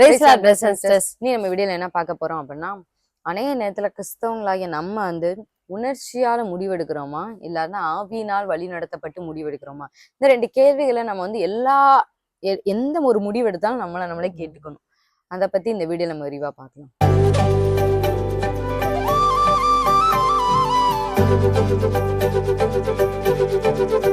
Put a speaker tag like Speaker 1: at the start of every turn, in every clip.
Speaker 1: நீ நம்ம வீடியோல என்ன பார்க்க போறோம் அப்படின்னா அநேக நேரத்துல கிறிஸ்தவங்களாகிய நம்ம வந்து உணர்ச்சியால முடிவெடுக்கிறோமா? இல்லாட்டினா ஆவியினால் வழி நடத்தப்பட்டு முடிவெடுக்கிறோமா? இந்த ரெண்டு கேள்விகளை நம்ம வந்து எல்லா எந்த ஒரு முடிவெடுத்தாலும் நம்மள நம்மளே கேட்டுக்கணும். அதை பத்தி இந்த வீடியோ நம்ம விரிவா பார்க்கலாம். பொதுவா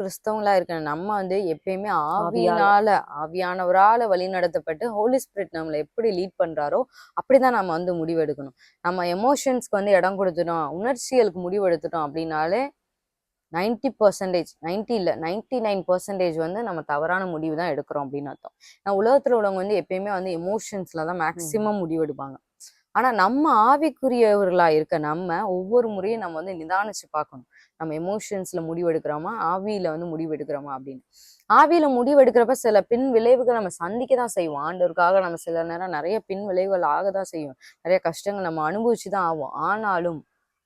Speaker 1: கிறிஸ்தவங்களா இருக்க நம்ம வந்து எப்பயுமே ஆவியினால ஆவியானவரால வழி நடத்தப்பட்டு ஹோலி ஸ்பிரிட் நம்மளை எப்படி லீட் பண்றாரோ அப்படிதான் நம்ம வந்து முடிவெடுக்கணும். நம்ம எமோஷன்ஸ்க்கு வந்து இடம் கொடுத்துட்டோம் உணர்ச்சிகளுக்கு முடிவெடுத்துட்டோம் அப்படின்னாலே நைன்டி பர்சன்டேஜ் நைன்டி இல்லை நைன்டி நைன் பர்சன்டேஜ் வந்து நம்ம தவறான முடிவு தான் எடுக்கிறோம் அப்படின்னு அர்த்தம். நான் உலகத்துல உள்ளவங்க வந்து எப்பயுமே வந்து எமோஷன்ஸ்ல தான் மேக்சிமம் முடிவெடுப்பாங்க. ஆனா நம்ம ஆவிக்குரியவர்களா இருக்க நம்ம ஒவ்வொரு முறையும் நம்ம வந்து நிதானிச்சு பார்க்கணும். நம்ம எமோஷன்ஸ்ல முடிவெடுக்கிறோமா? ஆவியில வந்து முடிவெடுக்கிறோமா அப்படின்னு. ஆவியில முடிவெடுக்கிறப்ப சில பின் விளைவுகள் நம்ம சந்திக்க தான் செய்வோம் ஆண்டவருக்காக நம்ம சில நேரம் நிறைய பின் விளைவுகள் ஆக தான் செய்யும். நிறைய கஷ்டங்கள் நம்ம அனுபவிச்சு தான் ஆகும் ஆனாலும்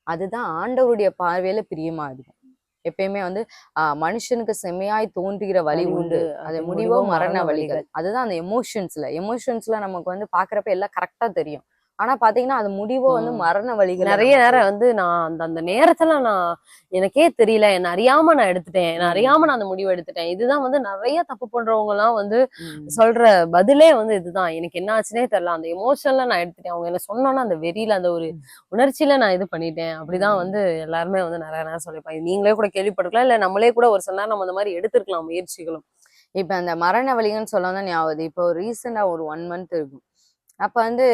Speaker 1: அதுதான் ஆண்டவருடைய பார்வையில பிரியமா இருக்கும். எப்பயுமே வந்து ஆஹ் மனுஷனுக்கு செம்மையாய் தோன்றுகிற வழி உண்டு. அது முடிவோ மரண வழிகள். அதுதான் அந்த எமோஷன்ஸ்ல எமோஷன்ஸ்ல நமக்கு வந்து பாக்குறப்ப எல்லாம் கரெக்டா தெரியும். ஆனா பாத்தீங்கன்னா அது முடிவோ வந்து. மரண வழிகள்
Speaker 2: நிறைய நேரம் வந்து நான் அந்த அந்த நேரத்துல நான் எனக்கே தெரியல. என்ன அறியாம நான் எடுத்துட்டேன். என்ன. அறியாம நான் அந்த முடிவு எடுத்துட்டேன். இதுதான் வந்து நிறைய தப்பு பண்றவங்க எல்லாம் வந்து சொல்ற பதிலே வந்து இதுதான். எனக்கு என்ன ஆச்சுனே தெரியல. அந்த எமோஷன்ல நான் எடுத்துட்டேன். அவங்க என்ன சொன்னோன்னா அந்த வெறியில அந்த ஒரு உணர்ச்சியில நான் இது பண்ணிட்டேன். அப்படிதான். வந்து எல்லாருமே வந்து நிறைய நேரம் சொல்லிப்பாங்க நீங்களே கூட கேள்விப்பட்டிருக்கலாம். இல்ல நம்மளே கூட ஒரு சில நேரம் நம்ம அந்த மாதிரி எடுத்திருக்கலாம் முயற்சிகளும்.
Speaker 1: இப்ப அந்த மரண வலிகன்னு சொல்ல தான் ஞாபகம் இப்போ ரீசெண்டா ஒரு ஒன் மந்த் இருக்கும். அப்ப வந்து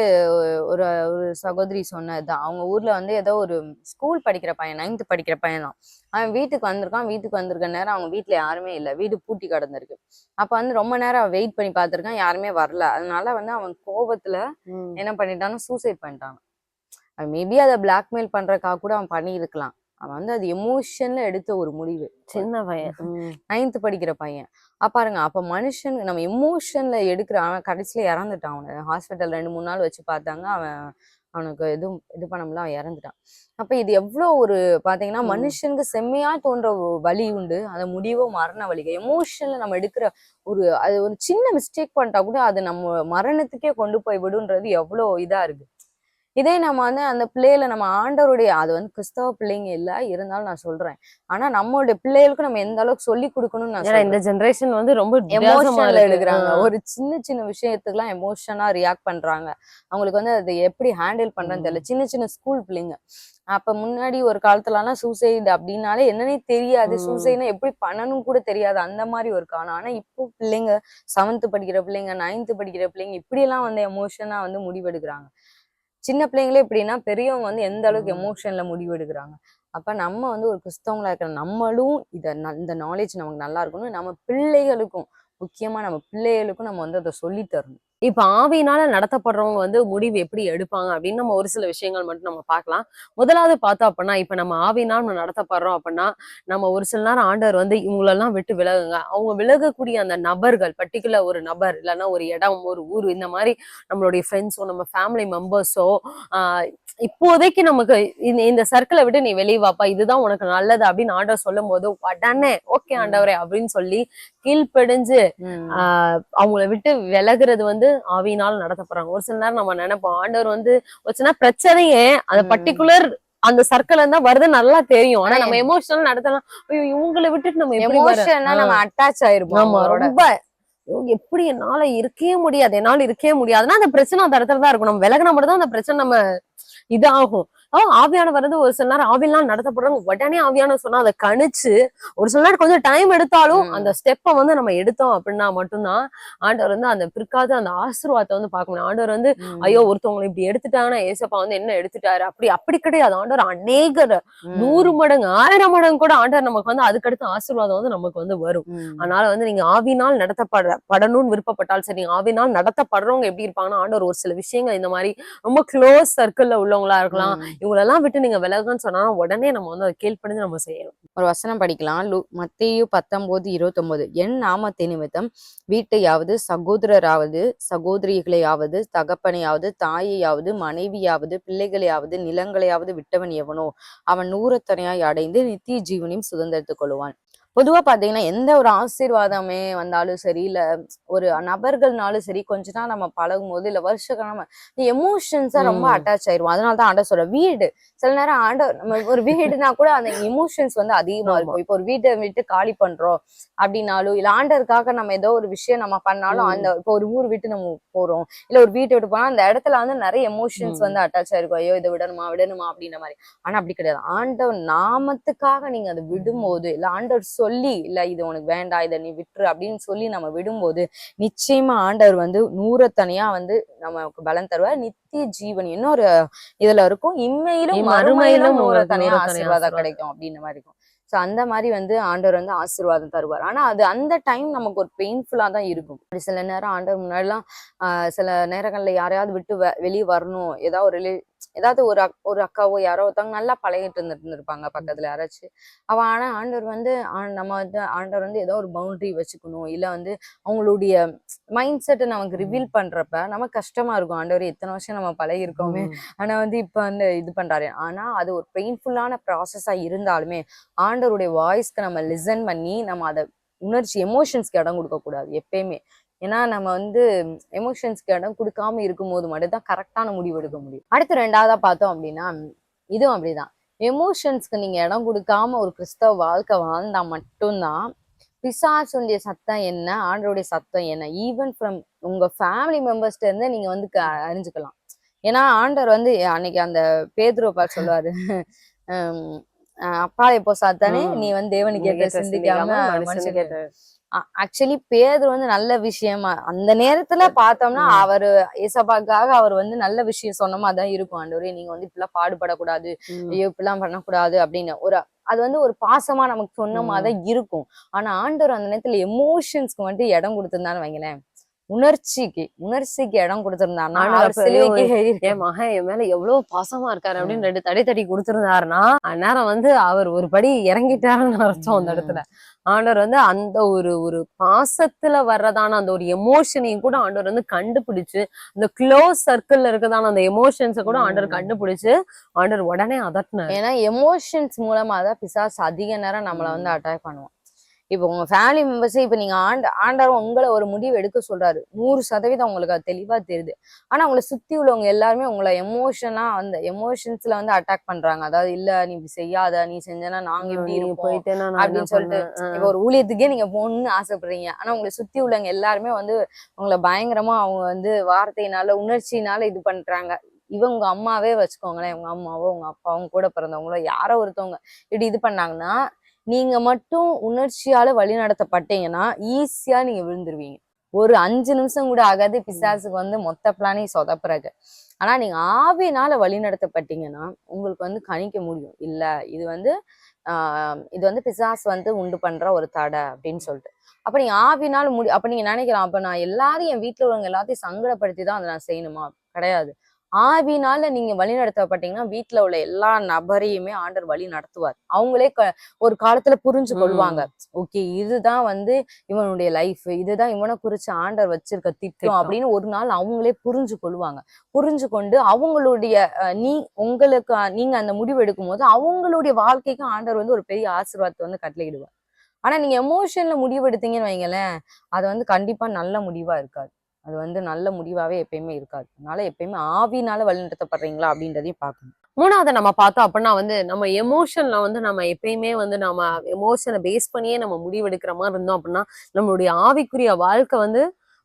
Speaker 1: ஒரு ஒரு சகோதரி சொன்னதுதான். அவங்க ஊர்ல வந்து ஏதோ ஒரு ஸ்கூல் படிக்கிற பையன் நைன்த் படிக்கிற பையன் தான். அவன் வீட்டுக்கு வந்திருக்கான் வீட்டுக்கு வந்திருக்க நேரம் அவங்க வீட்ல யாருமே இல்லை. வீடு பூட்டி கிடந்திருக்கு. அப்ப வந்து ரொம்ப நேரம் வெயிட் பண்ணி பார்த்திருக்கான் யாருமே வரல. அதனால வந்து அவன் கோபத்துல என்ன பண்ணிட்டான்னா சூசைட் பண்ணிட்டான். மேபி அதை பிளாக்மெயில் பண்றதுக்காக கூட அவன் பண்ணியிருக்கலாம். அவன் வந்து அது எமோஷன்ல எடுத்த ஒரு முடிவு.
Speaker 2: சின்ன பையன்.
Speaker 1: நைன்த் படிக்கிற பையன். பாருங்க அப்ப மனுஷன் நம்ம எமோஷன்ல எடுக்கிற அவன் கடைசியில இறந்துட்டான் அவனை. ஹாஸ்பிட்டல் ரெண்டு மூணு நாள் வச்சு பார்த்தாங்க அவன் அவனுக்கு எதுவும் இது பண்ண முடியல அவன் இறந்துட்டான். அப்ப இது எவ்வளவு ஒரு பாத்தீங்கன்னா. மனுஷனுக்கு செம்மையா தோன்ற ஒரு வலி உண்டு. அந்த முடிவோ மரண வலிக எமோஷன்ல நம்ம எடுக்கிற ஒரு அது ஒரு சின்ன மிஸ்டேக் பண்ணிட்டா கூட அது நம்ம மரணத்துக்கே கொண்டு போய் விடுன்றது எவ்வளவு இதா இருக்கு. இதே நம்ம வந்து அந்த பிள்ளையில நம்ம ஆண்டவருடைய அது வந்து கிறிஸ்தவ பிள்ளைங்க இல்ல இருந்தாலும் நான் சொல்றேன். ஆனா நம்மளுடைய பிள்ளைகளுக்கு நம்ம எந்த அளவுக்கு சொல்லி கொடுக்கணும்னு நான்
Speaker 2: இந்த ஜெனரேஷன் வந்து ரொம்ப
Speaker 1: எமோஷனல். எடுக்கிறாங்க. ஒரு சின்ன சின்ன விஷயத்துக்குலாம் எமோஷனா ரியாக்ட் பண்றாங்க. அவங்களுக்கு வந்து அது எப்படி ஹேண்டில் பண்றேன்னு தெரியல. சின்ன சின்ன ஸ்கூல் பிள்ளைங்க. அப்ப முன்னாடி ஒரு காலத்துலலாம் சூசைடு அப்படின்னாலே என்னன்னே தெரியாது. சூசைட்னா எப்படி பண்ணணும் கூட தெரியாது. அந்த மாதிரி ஒரு காலம். ஆனா இப்போ பிள்ளைங்க செவன்த் படிக்கிற பிள்ளைங்க நைன்த் படிக்கிற பிள்ளைங்க இப்படி எல்லாம் வந்து எமோஷனா வந்து முடிவெடுக்கிறாங்க. சின்ன பிள்ளைங்களே எப்படின்னா பெரியவங்க வந்து எந்த அளவுக்கு எமோஷன்ல முடிவு எடுக்கிறாங்க? அப்ப நம்ம வந்து ஒரு கிறிஸ்தவங்களா இருக்கிற நம்மளும் இத ந- இந்த நாலேஜ் நமக்கு நல்லா இருக்கணும். நம்ம பிள்ளைகளுக்கும் முக்கியமா நம்ம பிள்ளைகளுக்கும் நம்ம வந்து அதை சொல்லி தரணும்.
Speaker 2: இப்ப ஆவியினால நடத்தப்படுறவங்க வந்து முடிவு எப்படி எடுப்பாங்க அப்படின்னு நம்ம ஒரு சில விஷயங்கள் மட்டும் நம்ம பார்க்கலாம். முதலாவது பார்த்தோம் அப்படின்னா இப்ப நம்ம ஆவியினால் நம்ம நடத்தப்படுறோம் அப்படின்னா நம்ம ஒரு சில நேரம் ஆண்டவர் வந்து இவங்களெல்லாம் விட்டு விலகுங்க. அவங்க விலகக்கூடிய அந்த நபர்கள் பர்டிகுலர் ஒரு நபர் இல்லைன்னா ஒரு இடம் ஒரு ஊர் இந்த மாதிரி நம்மளுடைய ஃப்ரெண்ட்ஸோ நம்ம ஃபேமிலி மெம்பர்ஸோ இப்போதைக்கு நமக்கு இந்த இந்த சர்க்கிளை விட்டு நீ வெளியே வாப்பா இதுதான் உனக்கு நல்லது அப்படின்னு ஆண்டவர் சொல்லும் போது உடனே ஓகே ஆண்டவரே அப்படின்னு சொல்லி கீழ்ப்படிஞ்சு அவங்கள விட்டு விலகுறது வந்து ஆவியினால் நடத்தப்படுறாங்க. ஒரு சில நேரம் நம்ம நினைப்போம் ஆண்டவர் வந்து ஒரு சின்ன பிரச்சனையே அந்த. பர்டிகுலர் அந்த சர்க்கிள் இருந்தா வருது நல்லா தெரியும். ஆனா நம்ம எமோஷனல் நடத்தலாம். ஐயோ இவங்களை விட்டுட்டு நம்ம
Speaker 1: எமோஷன்னா நம்ம அட்டாச் ஆயிருப்போம்.
Speaker 2: ரொம்ப. எப்படி என்னால இருக்கவே முடியாது என்னால இருக்கவே முடியாதுன்னா அந்த பிரச்சனை அந்த இடத்துல தான் இருக்கும். நம்ம விலகினா மட்டும் தான் அந்த பிரச்சனை நம்ம இது ஆகும் ஆஹ் ஆவியானவர் வந்து ஒரு சில நேரம் ஆவியெல்லாம் நடத்தப்படுறாங்க உடனே ஆவியானவர் சொன்னா அதை கணிச்சு ஒரு சில நேரம் கொஞ்சம் டைம் எடுத்தாலும். அந்த ஸ்டெப்பை வந்து நம்ம எடுத்தோம் அப்படின்னா மட்டும்தான் ஆண்டவர் வந்து அந்த பிற்காத அந்த ஆசீர்வாதத்தை வந்து பார்க்க முடியும் ஆண்டவர் வந்து. ஐயோ ஒருத்தவங்களை இப்படி எடுத்துட்டாங்கன்னா ஏசப்பா வந்து என்ன எடுத்துட்டாரு அப்படி அப்படி கிடையாது ஆண்டவர் அநேகர். நூறு மடங்கு ஆயிரம் மடங்கு கூட ஆண்டவர் நமக்கு வந்து அதுக்கடுத்து ஆசீர்வாதம் வந்து நமக்கு வந்து வரும். அதனால வந்து நீங்க ஆவினால் நடத்தப்பட படணும்னு விருப்பப்பட்டால் சரி ஆவினால் நடத்தப்படுறவங்க எப்படி இருப்பாங்கன்னா ஆண்டவர் ஒரு சில விஷயங்கள் இந்த மாதிரி ரொம்ப க்ளோஸ் சர்க்கிள்ல உள்ளவங்களா இருக்கலாம். இவங்களெல்லாம் விட்டு நீங்க விலகுன்னு சொன்னா உடனே நம்ம வந்து அதை கீழ்ப்படிஞ்சு நம்ம செய்யணும்.
Speaker 1: ஒரு வசனம் படிக்கலாம். லு மத்தேயு பத்தொன்பது இருபத்தொன்பது. என் நாமத்தை நிமித்தம் வீட்டையாவது சகோதரராவது சகோதரிகளையாவது தகப்பனையாவது தாயையாவது மனைவியாவது பிள்ளைகளையாவது நிலங்களையாவது விட்டவன் எவனோ அவன் நூறத்தனையாய் அடைந்து நித்திய ஜீவனையும் சுதந்திரத்துக் கொள்வான். பொதுவா பாத்தீங்கன்னா எந்த ஒரு ஆசீர்வாதமே வந்தாலும் சரி இல்ல ஒரு நபர்கள்னாலும் சரி கொஞ்ச நாள் நம்ம பழகும் போது இல்ல வருஷ நம்ம எமோஷன்ஸா ரொம்ப. அட்டாச் ஆயிருவோம் அதனால தான் ஆண்ட சொல்ற வீடு சில நேரம் ஆண்ட நம்ம ஒரு வீடுனா கூட அந்த எமோஷன்ஸ் வந்து அதிகமா. இருக்கும் இப்போ ஒரு வீட்டை விட்டு காலி பண்றோம் அப்படின்னாலும் இல்ல ஆண்டருக்காக நம்ம ஏதோ ஒரு விஷயம் நம்ம பண்ணாலும். அந்த இப்போ ஒரு ஊர் விட்டு நம்ம போறோம் இல்ல ஒரு வீட்டை விட்டு போனா அந்த இடத்துல வந்து நிறைய எமோஷன்ஸ். வந்து அட்டாச் ஆயிருக்கும் ஐயோ இதை விடணுமா விடணுமா அப்படின்ற மாதிரி ஆனா அப்படி கிடையாது ஆண்டவர் நாமத்துக்காக நீங்க அதை விடும்போது இல்ல ஆண்டவர் சொல்லி இல்ல இது உனக்கு வேண்டாம் இதை நீ விட்டுரு அப்படின்னு சொல்லி நம்ம விடும்போது நிச்சயமா ஆண்டவர் வந்து நூறத்தனியா வந்து நமக்கு பலன் தருவார். நித்திய ஜீவன் இன்னொரு இதுல இருக்கும் இம்மையிலும்
Speaker 2: இம்
Speaker 1: மறுமையிலும் நூறத்தனியா ஆசீர்வாதம். கிடைக்கும் அப்படின்ற மாதிரி இருக்கும். சோ அந்த மாதிரி வந்து ஆண்டவர் வந்து ஆசீர்வாதம் தருவார். ஆனா அது அந்த டைம் நமக்கு ஒரு பெயின்ஃபுல்லா தான் இருக்கும். அப்படி சில நேரம் ஆண்டவர் முன்னாடிலாம் ஆஹ் சில நேரங்கள்ல யாரையாவது விட்டு வெ- வெளிய வரணும் ஏதாவது ஒரு ரிலே ஏதாவது ஒரு அக்- ஒரு அக்காவோ யாரோ ஒருத்தவங்க நல்லா பழகிட்டு இருந்துட்டு இருந்திருப்பாங்க பக்கத்துல யாராச்சும் அவ ஆனா ஆண்டவர் வந்து நம்ம வந்து ஆண்டவர் வந்து ஏதோ ஒரு பவுண்டரி வச்சுக்கணும். இல்ல வந்து அவங்களுடைய மைண்ட் செட்டை நமக்கு ரிவீல் பண்றப்ப நமக்கு கஷ்டமா இருக்கும். ஆண்டவர் எத்தனை வருஷம் நம்ம பழகி இருக்கோமே. ஆனா வந்து இப்ப வந்து இது பண்றாரு. ஆனா அது ஒரு பெயின்ஃபுல்லான ப்ராசஸா இருந்தாலுமே ஆண்டவருடைய வாய்ஸ்க்கு நம்ம லிசன் பண்ணி நம்ம அதை உணர்ச்சி எமோஷன்ஸ்க்கு இடம் கொடுக்க கூடாது எப்பயுமே. ஏன்னா நம்ம வந்து எமோஷன்ஸ்க்கு இடம் கொடுக்காம இருக்கும்போது மட்டும்தான் கரெக்டான முடிவு எடுக்க முடியும். அடுத்து ரெண்டாவதா பார்த்தோம் அப்படின்னா இதுவும் அப்படிதான். எமோஷன்ஸ்க்கு நீங்க இடம் கொடுக்காம ஒரு கிறிஸ்தவ வாழ்க்கை வாழ்ந்தா மட்டும்தான் பிசாசுடைய சத்தம் என்ன ஆண்டருடைய சத்தம் என்ன? ஈவன் ஃப்ரம் உங்க ஃபேமிலி மெம்பர்ஸ்ல இருந்து நீங்க வந்து அறிஞ்சுக்கலாம். ஏன்னா ஆண்டவர் வந்து அன்னைக்கு அந்த பேதுருவை பார்த்து சொல்லுவாரு. அப்பா இப்போ சாத்தானே. நீ வந்து தேவனுக்கு சிந்திக்காம
Speaker 2: மனுஷனுக்கு
Speaker 1: ஆக்சுவலி பேதுரு வந்து நல்ல விஷயமா அந்த நேரத்துல பார்த்தோம்னா. அவரு ஏசப்பாக்காக அவர் வந்து நல்ல விஷயம் சொன்னமா தான் இருக்கும் ஆண்டவரே நீங்க வந்து இப்படிலாம் பாடுபடக்கூடாது. ஐயோ இப்படிலாம் பண்ணக்கூடாது அப்படின்னு ஒரு அது வந்து ஒரு பாசமா நமக்கு சொன்னமா
Speaker 2: ம்.
Speaker 1: தான் இருக்கும் ஆனா ஆண்டவர் அந்த நேரத்துல எமோஷன்ஸ்க்கு வந்துட்டு இடம் கொடுத்திருந்தான்னு வைங்களேன் உணர்ச்சிக்கு உணர்ச்சிக்கு இடம் கொடுத்திருந்தாருன்னா
Speaker 2: என் மகன் என் மேல எவ்வளவு பாசமா இருக்காரு அப்படின்னு ரெண்டு தடி தடி கொடுத்திருந்தாருன்னா அந்நேரம் வந்து அவர் ஒரு படி இறங்கிட்டாருன்னு அர்த்தம் அந்த. இடத்துல. ஆண்டவர் வந்து அந்த ஒரு ஒரு பாசத்துல வர்றதான அந்த ஒரு எமோஷனையும் கூட ஆண்டவர் வந்து கண்டுபிடிச்சு அந்த க்ளோஸ் சர்க்கிள்ல இருக்கதான அந்த எமோஷன்ஸை கூட ஆண்டவர். கண்டுபிடிச்சு ஆண்டவர் உடனே அதட்டினார்.
Speaker 1: ஏன்னா எமோஷன்ஸ் மூலமா தான் பிசாசு அதிக நேரம் நம்மள வந்து அட்டாக் பண்ணுவோம் இப்போ உங்க ஃபேமிலி மெம்பர்ஸ் இப்போ நீங்க ஆண்ட ஆண்டவர் உங்களை ஒரு முடிவு எடுக்க சொல்றாரு. நூறு சதவீதம் உங்களுக்கு அது தெளிவா தெரியுது. ஆனா உங்களை சுத்தி உள்ளவங்க எல்லாருமே உங்களை எமோஷனா அந்த எமோஷன்ஸ்ல வந்து அட்டாக் பண்றாங்க. அதாவது இல்ல நீ இப்படி செய்யாத. நீ செஞ்சனா நாங்க இப்படி
Speaker 2: போயிட்டேன்னா
Speaker 1: அப்படின்னு சொல்லிட்டு? இப்போ ஒரு ஊழியத்துக்கே நீங்க போகணும்னு ஆசைப்படுறீங்க. ஆனா உங்களை சுத்தி உள்ளவங்க எல்லாருமே வந்து உங்களை பயங்கரமா அவங்க வந்து வார்த்தையினால உணர்ச்சினால இது பண்றாங்க. இவங்க உங்க அம்மாவே வச்சுக்கோங்களேன். உங்க அம்மாவோ உங்க அப்பாவும் கூட பிறந்தவங்களோ யாரோ ஒருத்தவங்க இப்படி இது பண்ணாங்கன்னா நீங்க மட்டும் உணர்ச்சியால வழி நடத்தப்பட்டீங்கன்னா ஈஸியா நீங்க விழுந்துருவீங்க. ஒரு அஞ்சு நிமிஷம் கூட ஆகாது பிசாசுக்கு வந்து மொத்த பிளானையும் சொதப்புறாங்க ஆனா நீங்க ஆவினால வழி நடத்தப்பட்டீங்கன்னா உங்களுக்கு வந்து கணிக்க முடியும். இல்ல இது வந்து ஆஹ் இது வந்து பிசாஸ் வந்து உண்டு பண்ற ஒரு தடை அப்படின்னு சொல்லிட்டு. அப்ப நீங்க ஆவினால முடி அப்ப நீங்க நினைக்கலாம் அப்ப நான் எல்லாரும் என் வீட்டுல உள்ளவங்க எல்லாத்தையும் சங்கடப்படுத்தி தான் அதை நான் செய்யணுமா? கிடையாது. ஆவினால நீங்க வழி நடத்தப்பட்டீங்கன்னா வீட்டுல உள்ள எல்லா நபரையுமே ஆண்டர் வழி நடத்துவார். அவங்களே ஒரு காலத்துல புரிஞ்சு கொள்வாங்க. ஓகே இதுதான் வந்து இவனுடைய லைஃப் இதுதான் இவனை குறிச்சு ஆண்டர் வச்சிருக்க திட்டம். அப்படின்னு ஒரு நாள் அவங்களே புரிஞ்சு கொள்வாங்க. புரிஞ்சு கொண்டு அவங்களுடைய நீ உங்களுக்கு நீங்க அந்த முடிவு எடுக்கும் போது அவங்களுடைய வாழ்க்கைக்கு ஆண்டவர் வந்து ஒரு பெரிய ஆசீர்வாதத்தை வந்து கட்டளையிடுவார். ஆனா நீங்க எமோஷன்ல முடிவு எடுத்தீங்கன்னு வைங்களேன் அது வந்து கண்டிப்பா நல்ல முடிவா இருக்காது. அது வந்து நல்ல முடிவாகவே எப்பயுமே இருக்காது. அதனால எப்பயுமே ஆவினால வழிநடத்தப்படுறீங்களா அப்படின்றதையும் பார்க்கணும்.
Speaker 2: மூணாவது நம்ம பார்த்தோம் அப்படின்னா வந்து நம்ம எமோஷன்ல வந்து நம்ம எப்பயுமே வந்து நம்ம எமோஷனை பேஸ் பண்ணியே நம்ம முடிவெடுக்கிற மாதிரி இருந்தோம் அப்படின்னா நம்மளுடைய ஆவிக்குரிய வாழ்க்கை வந்து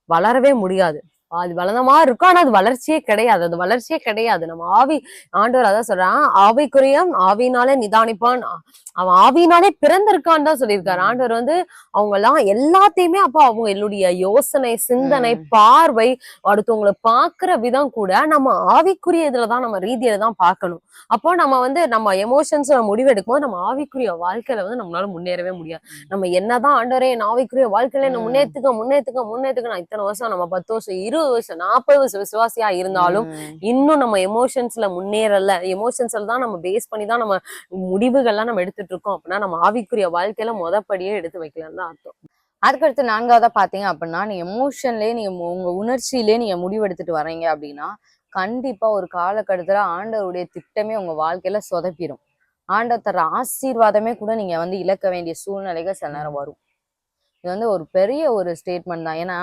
Speaker 2: வளரவே முடியாது. அது வளர்ந்த மாதிரி இருக்கும். ஆனா அது வளர்ச்சியே கிடையாது. அது வளர்ச்சியே கிடையாது. நம்ம ஆவி ஆண்டவர் அதான் சொல்றான் ஆவிக்குரிய ஆவினாலே நிதானிப்பான். அவன் ஆவினாலே பிறந்திருக்கான்னு தான் சொல்லியிருக்காரு. ஆண்டவர் வந்து அவங்க எல்லாம் எல்லாத்தையுமே அப்போ அவங்களுடைய யோசனை சிந்தனை. பார்வை அடுத்தவங்களை பாக்குற விதம் கூட நம்ம ஆவிக்குரிய இதுலதான் நம்ம ரீதியில தான் பார்க்கணும். அப்போ நம்ம வந்து நம்ம எமோஷன்ஸ் முடிவெடுக்கும் போது நம்ம ஆவிக்குரிய வாழ்க்கையில வந்து நம்மளால முன்னேறவே முடியாது. நம்ம என்னதான் ஆண்டவரே என் ஆவிக்குரிய வாழ்க்கையில என்ன
Speaker 1: ம்.
Speaker 2: முன்னேத்துக்க முன்னேத்துக்க முன்னேத்துக்க நான் இத்தனை வருஷம் நம்ம பத்து வருஷம் முப்பது வருஷம் நாற்பது வருஷம் விசுவாசியா இருந்தாலும். இன்னும் நம்ம எமோஷன்ஸ்ல முன்னேறல. எமோஷன்ஸ்ல தான் நம்ம பேஸ் பண்ணி தான் நம்ம முடிவுகள்லாம் நம்ம எடுத்துட்டு இருக்கோம் அப்படின்னா நம்ம ஆவிக்குரிய வாழ்க்கையில முதப்படியே எடுத்து வைக்கலன்னு தான் அர்த்தம்.
Speaker 1: அதுக்கடுத்து நான்காவதா பாத்தீங்க அப்படின்னா நீங்க எமோஷன்லயே நீங்க உங்க உணர்ச்சியிலே நீங்க முடிவெடுத்துட்டு வர்றீங்க அப்படின்னா கண்டிப்பா ஒரு காலகட்டத்துல ஆண்டவருடைய திட்டமே உங்க வாழ்க்கையில சொதப்பிடும் ஆண்டவர் தர ஆசீர்வாதமே கூட நீங்க வந்து இழக்க வேண்டிய சூழ்நிலைகள் சில நேரம் வரும். இது வந்து ஒரு பெரிய ஒரு ஸ்டேட்மெண்ட் தான். ஏன்னா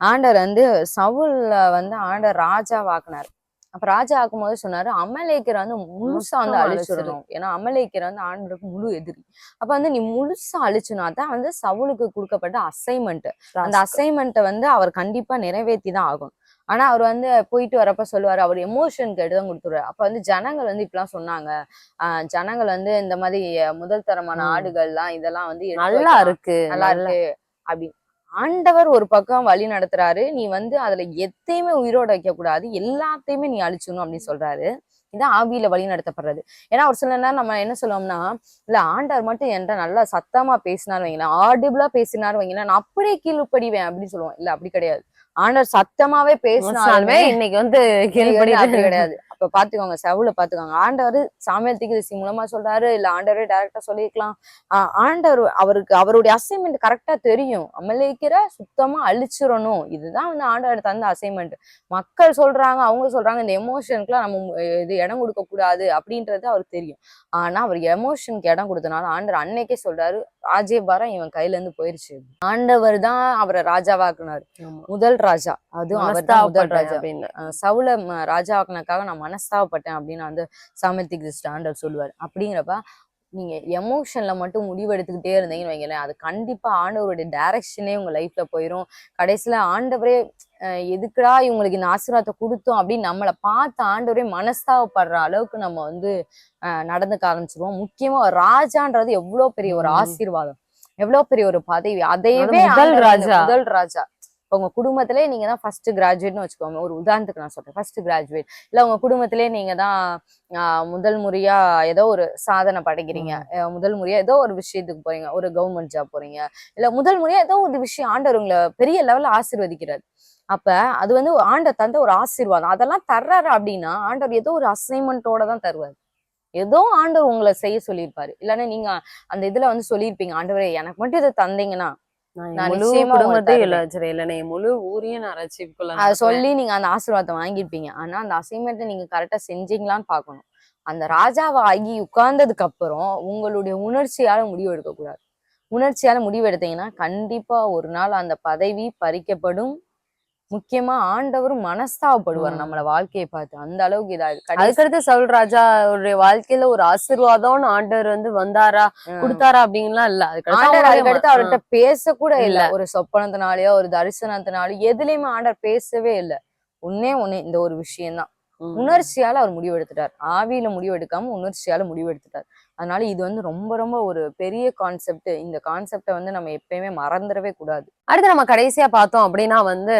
Speaker 1: ஆண்டவர் வந்து சவுல்ல வந்து ஆண்டவர் ராஜா வாக்குனார் அப்ப ராஜா ஆக்கும்போது சொன்னாரு அமலேக்கரை வந்து முழுசா வந்து அழிச்சிடணும். ஏன்னா அமலேக்கர் வந்து ஆண்டவருக்கு முழு எதிரி. அப்ப வந்து நீ முழுசா அழிச்சுனா தான் வந்து சவுலுக்கு கொடுக்கப்பட்ட அசைன்மெண்ட் அந்த அசைன்மெண்ட்டை வந்து அவர் கண்டிப்பா நிறைவேற்றி தான் ஆகணும். ஆனா அவர் வந்து போயிட்டு வரப்ப சொல்லுவாரு அவர் எமோஷனுக்கு எடுத்து கொடுத்துருவாரு. அப்ப வந்து ஜனங்கள் வந்து இப்படிலாம் சொன்னாங்க. ஆஹ் ஜனங்கள் வந்து இந்த மாதிரி முதல் தரமான. ஆடுகள்லாம் இதெல்லாம் வந்து
Speaker 2: நல்லா. இருக்கு.
Speaker 1: நல்லா இருக்கு. அப்படி ஆண்டவர் ஒரு பக்கம் வழி நடத்துறாரு நீ வந்து அதுல எத்தையுமே உயிரோட வைக்க கூடாது எல்லாத்தையுமே நீ அழிச்சிடணும் அப்படின்னு சொல்றாரு. இதான் ஆவியில வழி நடத்தப்படுறது. ஏன்னா ஒரு சில நேரம் நம்ம என்ன சொல்லுவோம்னா இல்ல ஆண்டவர் மட்டும் என்கிட்ட நல்லா சத்தமா பேசினார் வைங்களேன் ஆடிபிளா பேசினார் வைங்களேன் நான் அப்படியே கீழ்ப்படிவேன் அப்படின்னு சொல்லுவோம். இல்ல அப்படி கிடையாது. ஆண்டவர் சத்தமாவே பேசினாலுமே
Speaker 2: இன்னைக்கு வந்து கீழ்ப்படி
Speaker 1: கிடையாது. அப்ப பாத்துக்கோங்க செவுல பாத்துக்கோங்க. ஆண்டவர் சாமியல் திகிரிசி மூலமா சொல்றாரு இல்ல ஆண்டவரே டைரக்டா சொல்லியிருக்கலாம் ஆண்டவர் அவருக்கு அவருடைய அசைன்மெண்ட் கரெக்டா தெரியும். அமலேக்கிற சுத்தமா அழிச்சிடணும். இதுதான் வந்து ஆண்டவர் தந்த அசைன்மெண்ட் மக்கள் சொல்றாங்க அவங்க சொல்றாங்க இந்த எமோஷனுக்குலாம் நம்ம இது இடம் கொடுக்க கூடாது அப்படின்றது அவருக்கு தெரியும். ஆனா அவர் எமோஷனுக்கு இடம் கொடுத்தனால ஆண்டவர் அன்னைக்கே சொல்றாரு ராஜ்யபாரம் இவன் கையில இருந்து போயிருச்சு. ஆண்டவர் தான் அவரை ராஜாவாக்குனாரு. முதல் ராஜா. அதுவும் அவர் தான் முதல் ராஜா. சவுல ராஜாவாக்குனக்காக நான் மனஸ்தாபப்பட்டேன் அப்படின்னு வந்து சாமர்த்தி கிறிஸ்ட் ஆண்டவர் சொல்லுவார். அப்படிங்கிறப்ப நீங்க எமோஷன்ல மட்டும் முடிவெடுத்துக்கிட்டே இருந்தீங்கன்னு வைங்களேன் அது கண்டிப்பா ஆண்டவருடைய டைரக்ஷனே உங்க லைஃப்ல போயிடும் கடைசியில ஆண்டவரே எதுக்குடா இவங்களுக்கு இந்த ஆசீர்வாதத்தை கொடுத்தோம் அப்படின்னு நம்மளை பார்த்து ஆண்டவரே மனஸ்தாபப்படுற அளவுக்கு நம்ம வந்து நடந்துக்க ஆரம்பிச்சிருவோம். முக்கியமா ராஜான்றது எவ்வளவு பெரிய ஒரு. ஆசீர்வாதம். எவ்வளவு பெரிய ஒரு பதவி. அதையவே
Speaker 2: அது முதல் ராஜா.
Speaker 1: முதல் ராஜா. இப்ப உங்க குடும்பத்திலே நீங்க தான் ஃபர்ஸ்ட் கிராஜுவேட்னு வச்சுக்கோங்க. ஒரு உதாரணத்துக்கு நான் சொல்றேன். ஃபர்ஸ்ட் கிராஜுவேட் இல்ல உங்க குடும்பத்திலே நீங்க தான் முதல் முறையா ஏதோ ஒரு சாதனை படைக்கிறீங்க. முதல் முறையா ஏதோ ஒரு விஷயத்துக்கு போறீங்க. ஒரு கவர்மெண்ட் ஜாப் போறீங்க. இல்ல முதல் முறையா ஏதோ ஒரு விஷயம் ஆண்டவர் உங்களை பெரிய லெவல்ல ஆசீர்வதிக்கிறார். அப்ப அது வந்து ஆண்டவர் தந்த ஒரு ஆசீர்வாதம். அதெல்லாம் தர்றாரு அப்படின்னா ஆண்டவர் ஏதோ ஒரு அசைன்மெண்ட்டோட தான் தருவார். ஏதோ ஆண்டவர் உங்களை செய்ய சொல்லியிருப்பாரு. இல்லைன்னா நீங்க அந்த இதுல வந்து சொல்லியிருப்பீங்க ஆண்டவரே எனக்கு மட்டும் இதை தந்தீங்கன்னா
Speaker 2: முழு குடும்பத்தையும் இல்ல
Speaker 1: தருவேன்.
Speaker 2: சரி இல்ல என் முழு ஊரையும் நான்
Speaker 1: அதை சொல்லி நீங்க அந்த ஆசீர்வாதத்தை வாங்கியிருப்பீங்க. ஆனா அந்த அசைன்மெண்ட்டை நீங்க கரெக்டா செஞ்சீங்களான்னு பார்க்கணும். அந்த ராஜாவை ஆகி உட்கார்ந்ததுக்கு அப்புறம் உங்களுடைய உணர்ச்சியால முடிவு எடுக்க கூடாது உணர்ச்சியால முடிவு எடுத்தீங்கன்னா கண்டிப்பா ஒரு நாள் அந்த பதவி பறிக்கப்படும். முக்கியமா ஆண்டவரும் மனஸ்தாபப்படுவார். நம்மள வாழ்க்கையை பார்த்து. அந்த அளவுக்கு இதா
Speaker 2: அதுக்கடுத்து சவுல் ராஜா அவருடைய வாழ்க்கையில ஒரு ஆசீர்வாதம்னு ஆண்டவர் வந்து வந்தாரா. கொடுத்தாரா அப்படின்லாம் இல்ல.
Speaker 1: ஆண்டவர் அதுக்கடுத்து அவர்கிட்ட பேச கூட இல்ல. ஒரு சொப்பனத்தினாலயோ ஒரு தரிசனத்தினாலயோ எதுலயுமே ஆண்டவர் பேசவே இல்ல. ஒன்னே ஒண்ணு இந்த ஒரு விஷயம்தான். உணர்ச்சியால அவர் முடிவெடுத்துட்டார். ஆவியில முடிவெடுக்காம உணர்ச்சியால முடிவெடுத்துட்டார். அதனால இது வந்து ரொம்ப ரொம்ப ஒரு பெரிய கான்செப்ட் இந்த கான்செப்டை வந்து நம்ம எப்பயுமே மறந்துடவே கூடாது.
Speaker 2: அடுத்து நம்ம கடைசியா பார்த்தோம் அப்படின்னா வந்து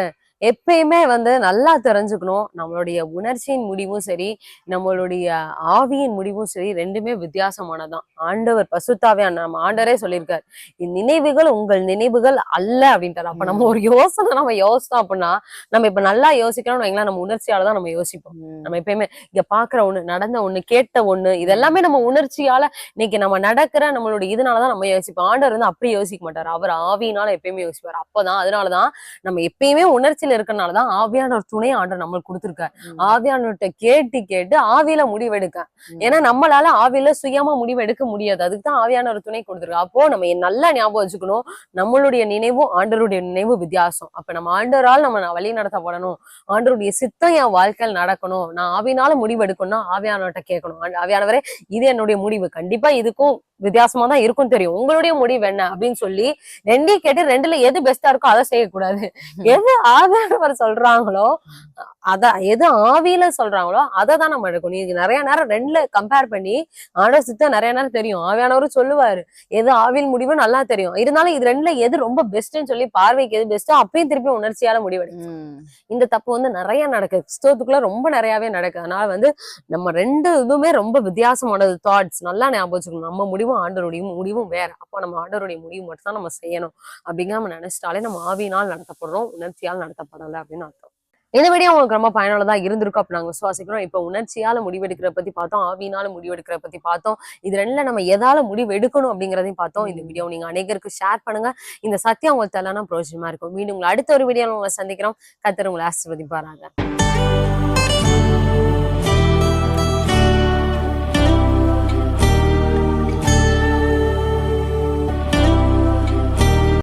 Speaker 2: எப்பயுமே வந்து நல்லா தெரிஞ்சுக்கணும். நம்மளுடைய உணர்ச்சியின் முடிவும் சரி நம்மளுடைய ஆவியின் முடிவும் சரி ரெண்டுமே வித்தியாசமானதான். ஆண்டவர் பசுத்தாவே நம்ம ஆண்டரே சொல்லியிருக்காரு. இந்நினைவுகள் உங்கள் நினைவுகள் அல்ல அப்படின்ட்டாரு. அப்ப நம்ம ஒரு யோசனை நம்ம யோசித்தோம் அப்படின்னா நம்ம இப்ப நல்லா யோசிக்கணும்னு வைங்களேன் நம்ம உணர்ச்சியால தான் நம்ம யோசிப்போம். நம்ம எப்பயுமே இங்க பாக்குற ஒண்ணு நடந்த ஒண்ணு கேட்ட ஒண்ணு இதெல்லாமே நம்ம உணர்ச்சியால இன்னைக்கு நம்ம நடக்கிற நம்மளுடைய இதனாலதான் நம்ம யோசிப்போம். ஆண்டவர் வந்து அப்படி யோசிக்க மாட்டாரு. அவர் ஆவியினால எப்பயுமே யோசிப்பாரு. அப்பதான் அதனாலதான் நம்ம எப்பயுமே உணர்ச்சியில இருக்கறனாலதான் ஆவியான ஒரு துணை ஆண்டவர் நம்மளுக்கு கொடுத்திருக்காரு. ஆவியானவர்கிட்ட கேட்டு கேட்டு ஆவியில முடிவெடுக்க. ஏன்னா நம்மளால ஆவியில சுயமா முடிவு எடுக்க முடியாது. அதுக்கு தான் ஆவியான ஒரு துணை கொடுத்துருக்கு அப்போ நம்ம நல்லா ஞாபகம் வச்சுக்கணும். நம்மளுடைய நினைவும் ஆண்டவருடைய நினைவு வித்தியாசம். அப்ப நம்ம ஆண்டவரால் நம்ம வழி நடத்தப்படணும். ஆண்டவருடைய சித்தம் என் வாழ்க்கையில் நடக்கணும். நான் ஆவினால முடிவு எடுக்கணும்னா ஆவியானவர்கிட்ட கேட்கணும். ஆவியானவரே இது என்னுடைய முடிவு. கண்டிப்பா இதுக்கும் வித்தியாசமா தான் இருக்கும் தெரியும். உங்களுடைய முடிவு என்ன? அப்படின்னு சொல்லி ரெண்டையும் கேட்டு ரெண்டுல எது பெஸ்டா இருக்கோ அதை செய்யக்கூடாது. எது ஆவியானவர் சொல்றாங்களோ அத எது ஆவியில சொல்றாங்களோ அதை தான் நம்ம எடுக்கணும். இது நிறைய நேரம் ரெண்டுல கம்பேர் பண்ணி ஆண்டவர் சித்தம் நிறைய நேரம் தெரியும். ஆவியானவரும் சொல்லுவாரு எது ஆவியில் முடிவு நல்லா தெரியும். இருந்தாலும் இது ரெண்டுல எது ரொம்ப பெஸ்ட்னு சொல்லி பார்வைக்கு எது பெஸ்ட்டோ அப்பயும் திருப்பி உணர்ச்சியால முடிவெடுக்கும். இந்த தப்பு வந்து நிறைய நடக்குது கிறிஸ்தவத்துக்குள்ள ரொம்ப நிறையவே நடக்குது அதனால வந்து நம்ம ரெண்டு இதுவுமே ரொம்ப வித்தியாசமானது. தாட்ஸ் நல்லா ஞாபகம் வச்சுக்கணும். நம்ம முடிவும் ஆண்டருடைய முடிவும் வேற. அப்போ நம்ம ஆண்டருடைய முடிவு மட்டும் தான் நம்ம செய்யணும். அப்படிங்கிற நம்ம நினைச்சிட்டாலே நம்ம ஆவியினால் நடத்தப்படுறோம் உணர்ச்சியால் நடத்தப்படலை அப்படின்னு அர்த்தம். இந்த வீடியோ உங்களுக்கு ரொம்ப பயனுள்ளதா இருந்திருக்கும் அப்ப நாங்க விசுவாசிக்கிறோம். இப்ப உணர்ச்சியால முடிவெடுக்கிற பத்தி பார்த்தோம் ஆவினால் முடிவெடுக்கிற பத்தி பார்த்தோம். இது ரெண்டில் நம்ம எதால முடிவு எடுக்கணும் அப்படிங்கறதையும் பார்த்தோம். இந்த வீடியோ நீங்க அநேகருக்கு ஷேர் பண்ணுங்க. இந்த சத்தியம் உங்களுக்கு தெல்லாம் பிரயோஜனமா இருக்கும். மீண்டும் உங்களை அடுத்த ஒரு வீடியோவில் உங்களை சந்திக்கிறோம். கத்தர் உங்களை ஆசிர்வதிப்பாராங்க